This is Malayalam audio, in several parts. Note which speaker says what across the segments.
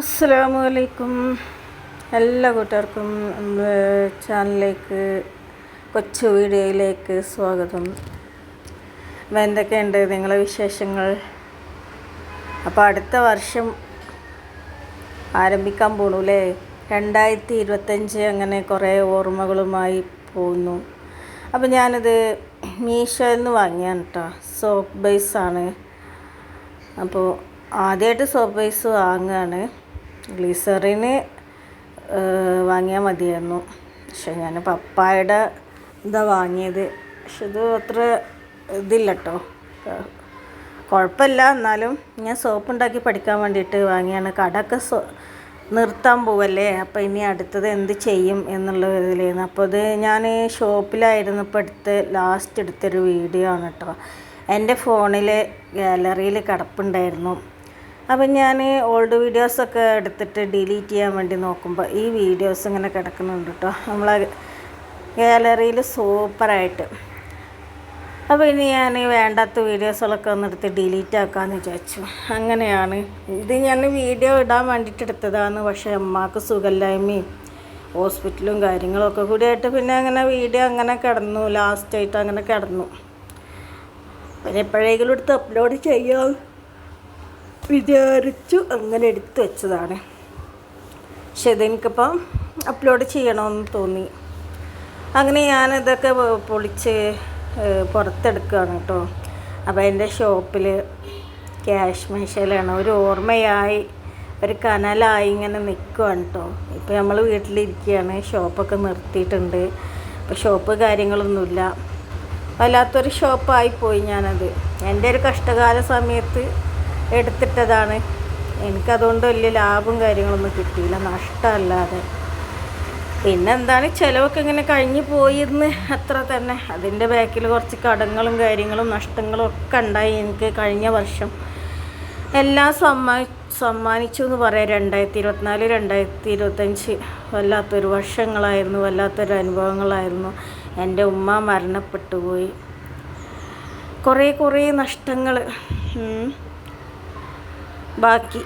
Speaker 1: അസ്സലാമു അലൈക്കും എല്ലാ കൂട്ടുകാർക്കും നമ്മുടെ ചാനലിലേക്ക് കൊച്ചു വീഡിയോയിലേക്ക് സ്വാഗതം. അപ്പോൾ എന്തൊക്കെയുണ്ട് നിങ്ങളെ വിശേഷങ്ങൾ? അപ്പോൾ അടുത്ത വർഷം ആരംഭിക്കാൻ പോണു അല്ലേ രണ്ടായിരത്തി ഇരുപത്തഞ്ച് അങ്ങനെ കുറേ ഓർമ്മകളുമായി പോകുന്നു അപ്പോൾ ഞാനിത് മീഷോയിൽ നിന്ന് വാങ്ങിയാണ് കേട്ടോ സോപ്പ് ബേസാണ് അപ്പോൾ ആദ്യമായിട്ട് സോപ്പ് ബേസ് വാങ്ങുകയാണ്. ഗ്ലീസറിന് വാങ്ങിയാൽ മതിയായിരുന്നു. പക്ഷെ ഞാൻ പപ്പായുടെ ഇതാ വാങ്ങിയത്. പക്ഷെ ഇത് അത്ര ഇതില്ല കേട്ടോ കുഴപ്പമില്ല എന്നാലും ഞാൻ സോപ്പ് ഉണ്ടാക്കി പഠിക്കാൻ വേണ്ടിയിട്ട് വാങ്ങിയാണ്. കടയൊക്കെ സോ നിർത്താൻ പോവല്ലേ? അപ്പോൾ ഇനി അടുത്തത് എന്ത് ചെയ്യും എന്നുള്ള ഇതിലായിരുന്നു അപ്പോൾ ഇത് ഞാൻ ഷോപ്പിലായിരുന്നു ഇപ്പോൾ എടുത്ത് ലാസ്റ്റ് എടുത്തൊരു വീഡിയോ ആണ് കേട്ടോ. എന്റെ ഫോണിൽ ഗാലറിയിൽ കിടപ്പുണ്ടായിരുന്നു. അപ്പം ഞാൻ ഓൾഡ് വീഡിയോസൊക്കെ എടുത്തിട്ട് ഡിലീറ്റ് ചെയ്യാൻ വേണ്ടി നോക്കുമ്പോൾ ഈ വീഡിയോസ് ഇങ്ങനെ കിടക്കുന്നുണ്ട് കേട്ടോ നമ്മളെ ഗാലറിയിൽ സൂപ്പറായിട്ട് അപ്പോൾ ഇനി ഞാൻ വേണ്ടാത്ത വീഡിയോസുകളൊക്കെ ഒന്ന് എടുത്ത് ഡിലീറ്റ് ആക്കാമെന്ന് വിചാരിച്ചു. അങ്ങനെയാണ്. ഇത് ഞാൻ വീഡിയോ ഇടാൻ വേണ്ടിയിട്ട് എടുത്തതാണ്. പക്ഷേ അമ്മയ്ക്ക് സുഖമില്ലായ്മയും ഹോസ്പിറ്റലും കാര്യങ്ങളൊക്കെ കൂടിയായിട്ട് പിന്നെ അങ്ങനെ വീഡിയോ അങ്ങനെ കിടന്നു. ലാസ്റ്റായിട്ട് അങ്ങനെ കിടന്നു. പിന്നെ എപ്പോഴെങ്കിലും എടുത്ത് അപ്ലോഡ് ചെയ്യാം. വിചാരിച്ചു അങ്ങനെ എടുത്തു വെച്ചതാണ്. പക്ഷെ ഇതെനിക്കിപ്പം അപ്ലോഡ് ചെയ്യണമെന്ന് തോന്നി. അങ്ങനെ ഞാനിതൊക്കെ പൊളിച്ച് പുറത്തെടുക്കുകയാണ് കേട്ടോ. അപ്പോൾ എന്റെ ഷോപ്പിൽ ക്യാഷ് മേശയിലാണ്. ഒരു ഓർമ്മയായി ഒരു കനലായി ഇങ്ങനെ നിൽക്കുകയാണ് കേട്ടോ. ഇപ്പോൾ നമ്മൾ വീട്ടിലിരിക്കുകയാണ് ഷോപ്പൊക്കെ നിർത്തിയിട്ടുണ്ട്. ഇപ്പോൾ ഷോപ്പ് കാര്യങ്ങളൊന്നുമില്ല. വല്ലാത്തൊരു ഷോപ്പായിപ്പോയി ഞാനത്. എന്റെ ഒരു കഷ്ടകാല സമയത്ത് എടുത്തിട്ടതാണ്. എനിക്കതുകൊണ്ട് വലിയ ലാഭം കാര്യങ്ങളൊന്നും കിട്ടിയില്ല. നഷ്ടമല്ലാതെ. പിന്നെ എന്താണ് ചിലവൊക്കെ ഇങ്ങനെ കഴിഞ്ഞു പോയിരുന്ന് അത്ര തന്നെ. അതിന്റെ ബാക്കിൽ കുറച്ച് കടങ്ങളും കാര്യങ്ങളും നഷ്ടങ്ങളും ഒക്കെ ഉണ്ടായി എനിക്ക് കഴിഞ്ഞ വർഷം. എല്ലാം സമ്മാനി സമ്മാനിച്ചു എന്ന് പറയാം. രണ്ടായിരത്തി ഇരുപത്തിനാല് രണ്ടായിരത്തി ഇരുപത്തഞ്ച് വല്ലാത്തൊരു വർഷങ്ങളായിരുന്നു. വല്ലാത്തൊരു അനുഭവങ്ങളായിരുന്നു. എന്റെ ഉമ്മ മരണപ്പെട്ടു പോയി കുറേ കുറേ നഷ്ടങ്ങൾ ബാക്കി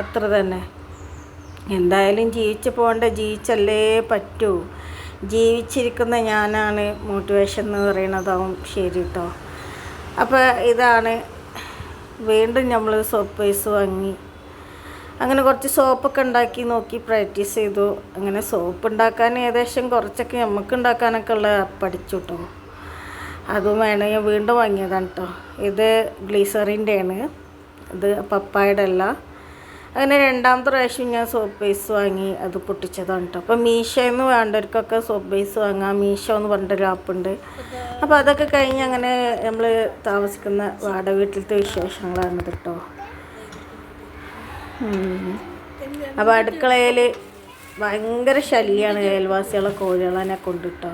Speaker 1: അത്ര തന്നെ. എന്തായാലും ജീവിച്ച് പോകേണ്ട ജീവിച്ചല്ലേ പറ്റൂ. ജീവിച്ചിരിക്കുന്ന ഞാനാണ് മോട്ടിവേഷൻ എന്ന് പറയുന്നതാവും ശരി കേട്ടോ അപ്പോൾ ഇതാണ് വീണ്ടും നമ്മൾ സോപ്പ് പൈസ വാങ്ങി. അങ്ങനെ കുറച്ച് സോപ്പൊക്കെ ഉണ്ടാക്കി നോക്കി പ്രാക്ടീസ് ചെയ്തു. അങ്ങനെ സോപ്പ് ഉണ്ടാക്കാൻ ഏകദേശം കുറച്ചൊക്കെ നമുക്ക് ഉണ്ടാക്കാനൊക്കെ ഉള്ള പഠിച്ചു കേട്ടോ അതും വേണമെങ്കിൽ വീണ്ടും വാങ്ങിയതാണ് കേട്ടോ ഇത് ഗ്ലീസറിന്റെയാണ് ഇത് പപ്പായുടെ അല്ല. അങ്ങനെ രണ്ടാമത്തെ പ്രാവശ്യം ഞാൻ സോപ്പ് ബേസ് വാങ്ങി അത് പൊട്ടിച്ചതാണ് കേട്ടോ അപ്പോൾ നിന്ന് വേണ്ടവർക്കൊക്കെ സോപ്പ് ബേസ് വാങ്ങാം. മീഷോ എന്ന് പറഞ്ഞിട്ടൊരു ആപ്പുണ്ട് അപ്പോൾ അതൊക്കെ കഴിഞ്ഞ് അങ്ങനെ നമ്മൾ താമസിക്കുന്ന വാടക വീട്ടിലത്തെ വിശേഷങ്ങളാണ് കേട്ടോ അപ്പോൾ അടുക്കളയിൽ ഭയങ്കര ശല്യമാണ് അയൽവാസികളെ കൊണ്ട് കൊണ്ടിട്ടോ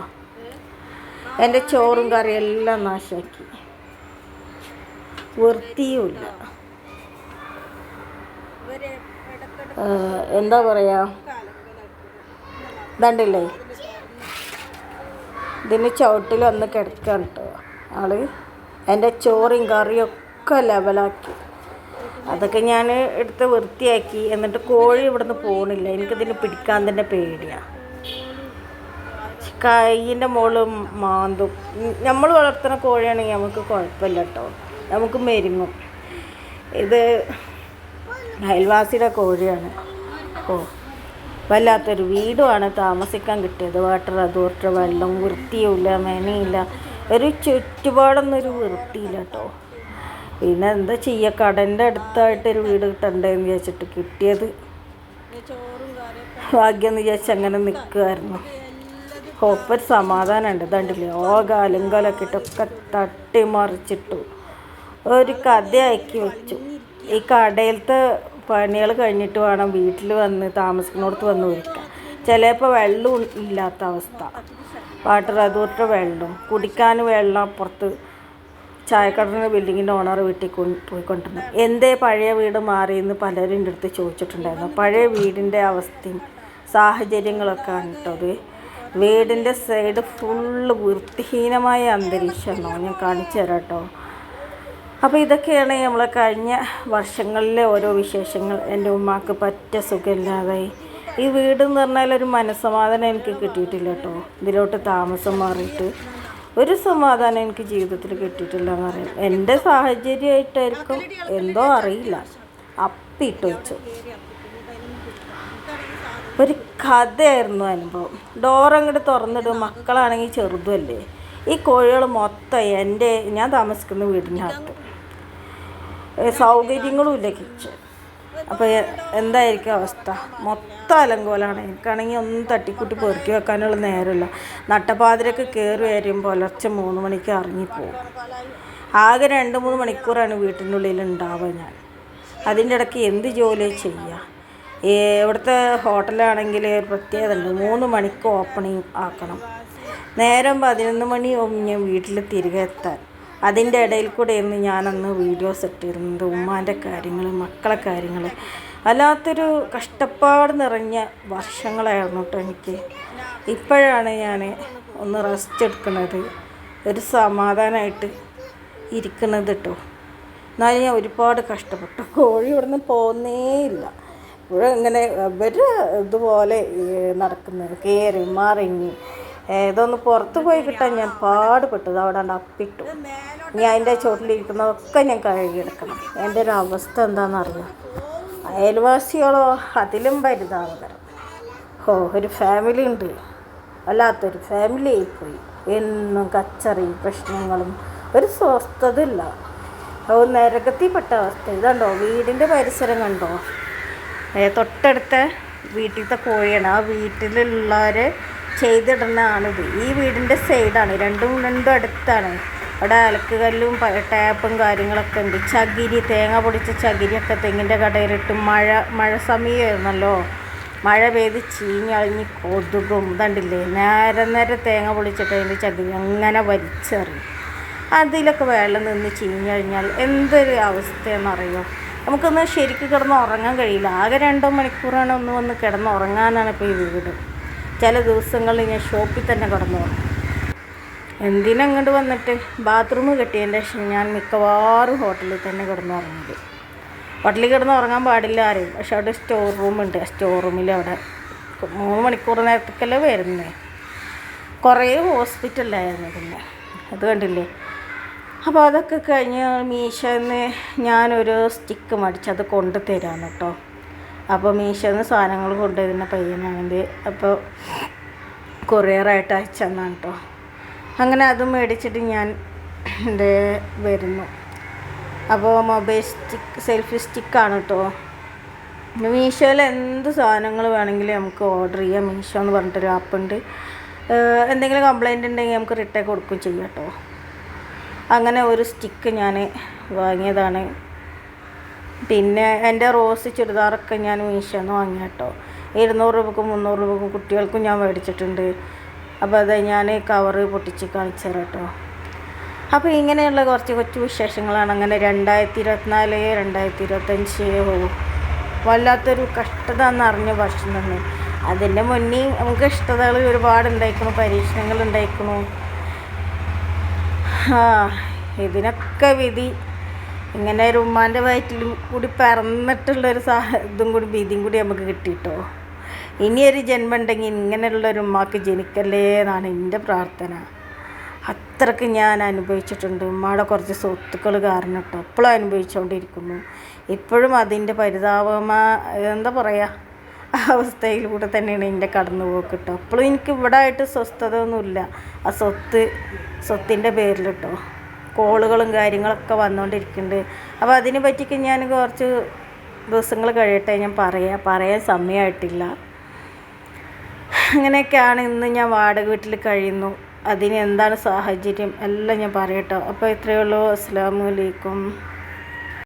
Speaker 1: എന്റെ ചോറും കറിയെല്ലാം നാശമാക്കി വൃത്തിയുമില്ല എന്താ പറയാ? ഇതണ്ടില്ലേ ഇതിന് ചവിട്ടിൽ വന്ന് കിടക്കുകയാണ് കേട്ടോ ആൾ. എന്റെ ചോറും കറിയും ഒക്കെ ലെവലാക്കി. അതൊക്കെ ഞാൻ എടുത്ത് വൃത്തിയാക്കി. എന്നിട്ട് കോഴി ഇവിടുന്ന് പോകണില്ല എനിക്കിതിന് പിടിക്കാൻ തന്നെ പേടിയാണ് കൈയിന്റെ മുകളിൽ മാന്തും. നമ്മൾ വളർത്തുന്ന കോഴിയാണെങ്കിൽ നമുക്ക് കുഴപ്പമില്ല കേട്ടോ നമുക്ക് മെരുങ്ങും. ഇത് അയൽവാസിയുടെ കോഴിയാണ്. ഓ. വല്ലാത്തൊരു വീടുമാണ് താമസിക്കാൻ കിട്ടിയത്. വാട്ടർ അതോറിറ്റി വെള്ളം വൃത്തിയുമില്ല മെനയില്ല. ഒരു ചുറ്റുപാടൊന്നൊരു വൃത്തിയില്ല കേട്ടോ. പിന്നെ എന്താ ചെയ്യുക കടന്റെ അടുത്തായിട്ടൊരു വീട് കിട്ടണ്ടേന്ന് വിചാരിച്ചിട്ട് കിട്ടിയത്. ഭാഗ്യം എന്ന് വിചാരിച്ച് അങ്ങനെ നിൽക്കുമായിരുന്നു ഒരു സമാധാനമുണ്ട്. ഇതണ്ടില്ലേ? ഓ കാലുങ്കാലൊക്കെ ഇട്ടൊക്കെ തട്ടി മറിച്ചിട്ടു ഒരു കഥയാക്കി വെച്ചു. ഈ കടയിലത്തെ പണികൾ കഴിഞ്ഞിട്ട് വേണം വീട്ടിൽ വന്ന് താമസിക്കുന്നിടത്ത് വന്ന് ഒരുക്കാം ചിലപ്പോൾ വെള്ളം ഇല്ലാത്ത അവസ്ഥ. വാട്ടർ അതോറിറ്റി വെള്ളം കുടിക്കാൻ വെള്ളം അപ്പുറത്ത് ചായക്കടയുടെ ബിൽഡിങ്ങിന്റെ ഓണർ വീട്ടിൽ പോയിക്കൊണ്ടിരുന്നു. എന്തേ പഴയ വീട് മാറിയെന്ന് പലരും എന്റെ അടുത്ത് ചോദിച്ചിട്ടുണ്ടായിരുന്നു. പഴയ വീടിന്റെ അവസ്ഥയും സാഹചര്യങ്ങളൊക്കെ ആണ് വീടിന്റെ സൈഡ് ഫുള്ള് വൃത്തിഹീനമായ അന്തരീക്ഷമാണോ? ഞാൻ കാണിച്ചു തരാം കേട്ടോ. അപ്പോൾ ഇതൊക്കെയാണ് നമ്മൾ കഴിഞ്ഞ വർഷങ്ങളിലെ ഓരോ വിശേഷങ്ങൾ. എന്റെ ഉമ്മാക്ക് പറ്റ സുഖമില്ലാതായി. ഈ വീട് എന്ന് പറഞ്ഞാൽ ഒരു മനസ്സമാധാനം എനിക്ക് കിട്ടിയിട്ടില്ല കേട്ടോ. ഇതിലോട്ട് താമസം മാറിയിട്ട് ഒരു സമാധാനം എനിക്ക് ജീവിതത്തിൽ കിട്ടിയിട്ടില്ല എന്ന് പറയാം. എന്റെ സാഹചര്യമായിട്ടായിരിക്കും എന്തോ അറിയില്ല. അപ്പിട്ട് വെച്ചു. ഒരു കഥയായിരുന്നു അനുഭവം. ഡോർ അങ്ങോട്ട് തുറന്നിടും. മക്കളാണെങ്കിൽ ചെറുതുമല്ലേ? ഈ കോഴികൾ മൊത്തം എന്റെ ഞാൻ താമസിക്കുന്ന വീടിനകത്ത്. സൗകര്യങ്ങളുമില്ല കിച്ചൺ. അപ്പോൾ എന്തായിരിക്കും അവസ്ഥ? മൊത്തം അലങ്കോലാണ്. എനിക്കാണെങ്കിൽ ഒന്നും തട്ടിക്കൂട്ടി പെറുക്കി വെക്കാനുള്ള നേരമില്ല. നട്ടപ്പാതിരക്ക് കയറി വരും പുലർച്ചെ മൂന്ന് മണിക്ക് ഇറങ്ങിപ്പോവും. ആകെ രണ്ട് മൂന്ന് മണിക്കൂറാണ് വീട്ടിന്റെ ഉള്ളിൽ ഉണ്ടാവുക ഞാൻ. അതിന്റെ ഇടയ്ക്ക് എന്ത് ജോലി ചെയ്യുക? ഇവിടുത്തെ ഹോട്ടലാണെങ്കിൽ പ്രത്യേകത ഉണ്ട്. മൂന്ന് മണിക്ക് ഓപ്പണിങ് ആക്കണം. നേരം പതിനൊന്ന് മണിയാവും ഞാൻ വീട്ടിൽ തിരികെ എത്താൻ. അതിന്റെ ഇടയിൽ കൂടെ ആയിരുന്നു ഞാനന്ന് വീഡിയോസ് ഇട്ടിരുന്നത് ഉമ്മാന്റെ കാര്യങ്ങൾ മക്കളെ കാര്യങ്ങൾ അല്ലാത്തൊരു കഷ്ടപ്പാട് നിറഞ്ഞ വർഷങ്ങളായിരുന്നു കേട്ടോ എനിക്ക്. ഇപ്പോഴാണ് ഞാൻ ഒന്ന് റെസ്റ്റ് എടുക്കുന്നത് ഒരു സമാധാനമായിട്ട് ഇരിക്കുന്നത് കേട്ടോ എന്നാലും ഞാൻ ഒരുപാട് കഷ്ടപ്പെട്ടു. കോഴി ഇവിടുന്ന് പോകുന്നേ ഇല്ല. ഇവിടെ ഇങ്ങനെ ഇവർ ഇതുപോലെ നടക്കുന്നത്. കയറി മറിഞ്ഞ് ഏതൊന്ന് പുറത്ത് പോയി കിട്ടാൻ ഞാൻ പാടുപെട്ടത് അവിടെ അപ്പിട്ടു. ഞാൻ അതിന്റെ ചോട്ടിലിരിക്കുന്നതൊക്കെ ഞാൻ കഴുകിയെടുക്കണം. എന്റെ ഒരു അവസ്ഥ എന്താണെന്നറിയാം അയൽവാസികളോ അതിലും പരിതാപകരം ഓ ഒരു ഫാമിലി ഉണ്ട്. വല്ലാത്തൊരു ഫാമിലി ആയിപ്പോയി. എന്നും കച്ചറി പ്രശ്നങ്ങളും. ഒരു സ്വസ്ഥത ഇല്ല ഓ നരകത്തിൽപ്പെട്ട അവസ്ഥ. ഇതുണ്ടോ വീടിന്റെ പരിസരം കണ്ടോ? തൊട്ടടുത്ത വീട്ടിലത്തെ കോഴിയാണ്. ആ വീട്ടിലുള്ളവർ ഇത് ഈ വീടിന്റെ സൈഡാണ്. രണ്ടും രണ്ടും അടുത്താണ്. അവിടെ അലക്കുകല്ലും ടാപ്പും കാര്യങ്ങളൊക്കെ ഉണ്ട്. ചകിരി തേങ്ങ പൊടിച്ച ചകിരിയൊക്കെ തെങ്ങിന്റെ കടയിലിട്ട് മഴ മഴ സമയമായിരുന്നല്ലോ മഴ പെയ്ത് ചീഞ്ഞളിഞ്ഞ് കൊതുകും. ഇതണ്ടില്ലേ? നേരെ നേരെ തേങ്ങ പൊളിച്ചിട്ട് അതിന്റെ ചകിരി അങ്ങനെ വലിച്ചെറിയും. അതിലൊക്കെ വെള്ളം നിന്ന് ചീഞ്ഞഴിഞ്ഞാൽ എന്തൊരു അവസ്ഥയെന്നറിയോ നമുക്കൊന്ന് ശരിക്കും കിടന്ന് ഉറങ്ങാൻ കഴിയില്ല. ആകെ രണ്ടോ മണിക്കൂറാണ് ഒന്ന് വന്ന് കിടന്ന് ഉറങ്ങാനാണ് ഇപ്പോൾ ഈ വീട്. ചില ദിവസങ്ങളിൽ ഞാൻ ഷോപ്പിൽ തന്നെ കിടന്നു എന്തിനങ്ങോട്ട് വന്നിട്ട്? ബാത്റൂം കെട്ടിയതിന്റെ ശേഷം ഞാൻ മിക്കവാറും ഹോട്ടലിൽ തന്നെ കിടന്നു ഉറങ്ങിയത് ഹോട്ടലിൽ കിടന്ന് ഉറങ്ങാൻ പാടില്ല ആരും പക്ഷെ അവിടെ സ്റ്റോർ റൂമുണ്ട് സ്റ്റോർ റൂമിൽ അവിടെ മൂന്ന് മണിക്കൂർ നേരത്തേക്കല്ലേ വരുന്നത് കുറേ ഹോസ്പിറ്റലിലായിരുന്നു പിന്നെ. അത് കണ്ടില്ലേ? അപ്പോൾ അതൊക്കെ കഴിഞ്ഞ് മീശന്ന് ഞാനൊരു സ്റ്റിക്ക് മേടിച്ച് അത് കൊണ്ടുതരാം കേട്ടോ. അപ്പോൾ മീഷോന്ന് സാധനങ്ങൾ കൊണ്ടുവരുന്ന പയ്യനാണിത്. അപ്പോൾ കൊറിയറായിട്ട് അയച്ചെന്നാണ് കേട്ടോ അങ്ങനെ അത് മേടിച്ചിട്ട് ഞാൻ എന്റെ വരുന്നു. അപ്പോൾ മൊബൈൽ സ്റ്റിക്ക് സെൽഫി സ്റ്റിക്കാണ് കേട്ടോ മീഷോയിൽ എന്ത് സാധനങ്ങൾ വേണമെങ്കിലും നമുക്ക് ഓർഡർ ചെയ്യാം. മീഷോ എന്ന് പറഞ്ഞിട്ടൊരു ആപ്പുണ്ട്. എന്തെങ്കിലും കംപ്ലൈന്റ് ഉണ്ടെങ്കിൽ നമുക്ക് റിട്ടേൺ കൊടുക്കുകയും ചെയ്യാം കേട്ടോ അങ്ങനെ ഒരു സ്റ്റിക്ക് ഞാൻ വാങ്ങിയതാണ്. പിന്നെ എന്റെ റോസ് ചുരിദാറൊക്കെ ഞാൻ മീഷോന്ന് വാങ്ങിയ കേട്ടോ. ഇരുന്നൂറ് രൂപക്കും മുന്നൂറ് രൂപക്കും കുട്ടികൾക്കും ഞാൻ മേടിച്ചിട്ടുണ്ട്. അപ്പോൾ അത് ഞാൻ കവറ് പൊട്ടിച്ച് കാണിച്ചു തരാം കേട്ടോ. അപ്പോൾ ഇങ്ങനെയുള്ള കുറച്ച് കൊച്ചു വിശേഷങ്ങളാണ്. അങ്ങനെ രണ്ടായിരത്തി ഇരുപത്തിനാല് രണ്ടായിരത്തി ഇരുപത്തഞ്ച് വല്ലാത്തൊരു കഷ്ടത എന്നറിഞ്ഞ വർഷം തന്നെ അതിന്റെ മുന്നേ നമുക്ക് ഇഷ്ടതകൾ ഒരുപാട് ഉണ്ടായിക്കണു പരീക്ഷണങ്ങൾ ഉണ്ടായിക്കണു. ആ ഇതിനൊക്കെ വിധി ഇങ്ങനെ ഒരു ഉമ്മാന്റെ വയറ്റിലും കൂടി പിറന്നിട്ടുള്ളൊരു സാഹ ഇതും കൂടി ഭീതിയും കൂടി നമുക്ക് കിട്ടിയിട്ടോ. ഇനിയൊരു ജന്മം ഉണ്ടെങ്കിൽ ഇങ്ങനെയുള്ളൊരു ഉമ്മാക്ക് ജനിക്കല്ലേ എന്നാണ് എന്റെ പ്രാർത്ഥന. അത്രയ്ക്ക് ഞാൻ അനുഭവിച്ചിട്ടുണ്ട്. ഉമ്മയുടെ കുറച്ച് സ്വത്തുക്കൾ കാരണം കേട്ടോ. ഇപ്പോഴും അനുഭവിച്ചുകൊണ്ടിരിക്കുന്നു ഇപ്പോഴും അതിന്റെ പരിതാപമാ എന്താ പറയുക അവസ്ഥയിലൂടെ തന്നെയാണ് എന്റെ കടന്നു പോക്ക് കേട്ടോ. അപ്പോഴും എനിക്ക് ഇവിടെ ആയിട്ട് സ്വസ്ഥത ഒന്നുമില്ല ആ സ്വത്ത് സ്വത്തിന്റെ പേരിൽ കേട്ടോ. കോളുകളും കാര്യങ്ങളൊക്കെ വന്നുകൊണ്ടിരിക്കുന്നുണ്ട് അപ്പോൾ അതിനെ പറ്റിയൊക്കെ ഞാൻ കുറച്ച് ദിവസങ്ങൾ കഴിയട്ടെ ഞാൻ പറയാം പറയാൻ സമയമായിട്ടില്ല അങ്ങനെയൊക്കെയാണ് ഇന്ന് ഞാൻ വാടക വീട്ടിൽ കഴിയുന്നു. അതിന് എന്താണ് സാഹചര്യം? എല്ലാം ഞാൻ പറയട്ടോ. അപ്പോൾ ഇത്രയേ ഉള്ളൂ. അസ്സാം വലൈക്കും